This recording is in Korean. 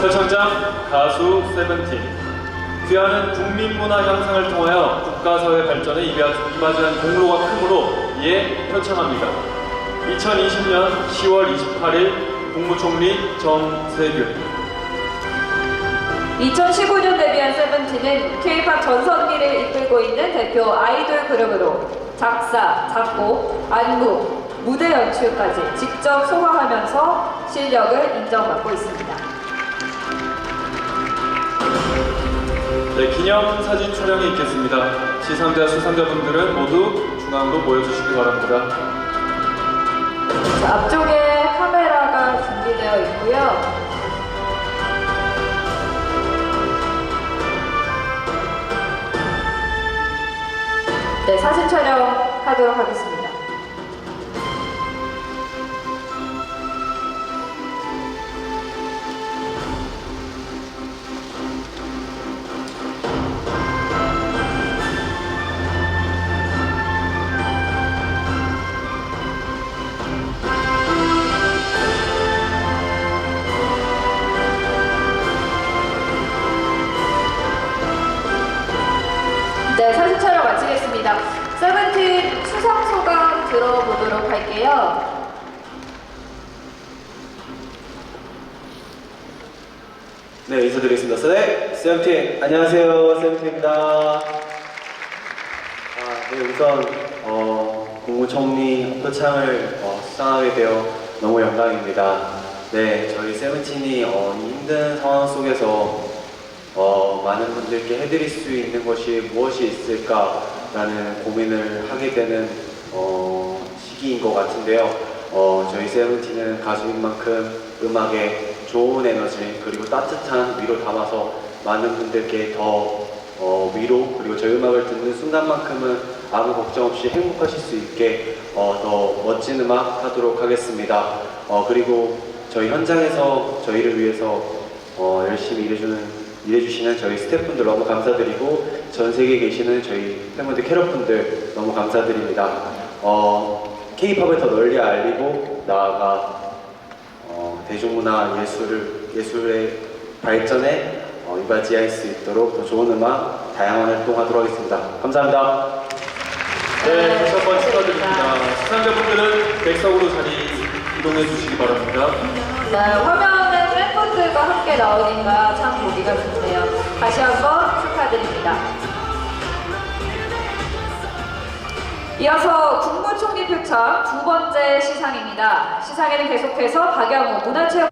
표창장 가수 세븐틴 귀하는 국민문화 향상을 통하여 국가사회 발전에 이바지한 공로가 크므로 이에 표창합니다. 2020년 10월 28일 국무총리 정세균 2015년 데뷔한 세븐틴은 K-팝 전성기를 이끌고 있는 대표 아이돌 그룹으로 작사, 작곡, 안무, 무대 연출까지 직접 소화하면서 실력을 인정받고 있습니다. 네, 기념 사진 촬영이 있겠습니다. 시상자 수상자분들은 모두 중앙으로 모여주시기 바랍니다. 자, 앞쪽에 카메라가 준비되어 있고요. 네, 사진 촬영하도록 하겠습니다. 네, 사진 촬영 마치겠습니다. 세븐틴 수상 소감 들어보도록 할게요. 네, 인사드리겠습니다. 네, 세븐틴. 안녕하세요. 세븐틴입니다. 아, 네, 우선, 어, 국무총리 표창을 어, 수상하게 되어 너무 영광입니다. 네, 저희 세븐틴이 어, 이 힘든 상황 속에서 어, 많은 분들께 해드릴 수 있는 것이 무엇이 있을까라는 고민을 하게 되는 어, 시기인 것 같은데요. 어, 저희 세븐틴은 가수인 만큼 음악에 좋은 에너지 그리고 따뜻한 위로 담아서 많은 분들께 더 어, 위로 그리고 저희 음악을 듣는 순간만큼은 아무 걱정 없이 행복하실 수 있게 어, 더 멋진 음악 하도록 하겠습니다. 어, 그리고 저희 현장에서 저희를 위해서 어, 열심히 일해주는 일해주시는 저희 스태프분들 너무 감사드리고 전 세계에 계시는 저희 팬분들 캐럿분들 너무 감사드립니다. 어, K-팝을 더 널리 알리고 나아가 어, 대중문화 예술을 예술의 발전에 어, 이바지할 수 있도록 더 좋은 음악 다양한 활동하도록 하겠습니다. 감사합니다. 네, 다시 한번 축하드립니다. 수상자분들은 백석으로 자리 이동해 주시기 바랍니다. 네, 화면 에 팬분들과 함께 나오니까 참 보기가 좋네요. 다시 한번 축하드립니다. 이어서 국무총리 표창 두 번째 시상입니다. 시상에는 계속해서 박영우 문화체육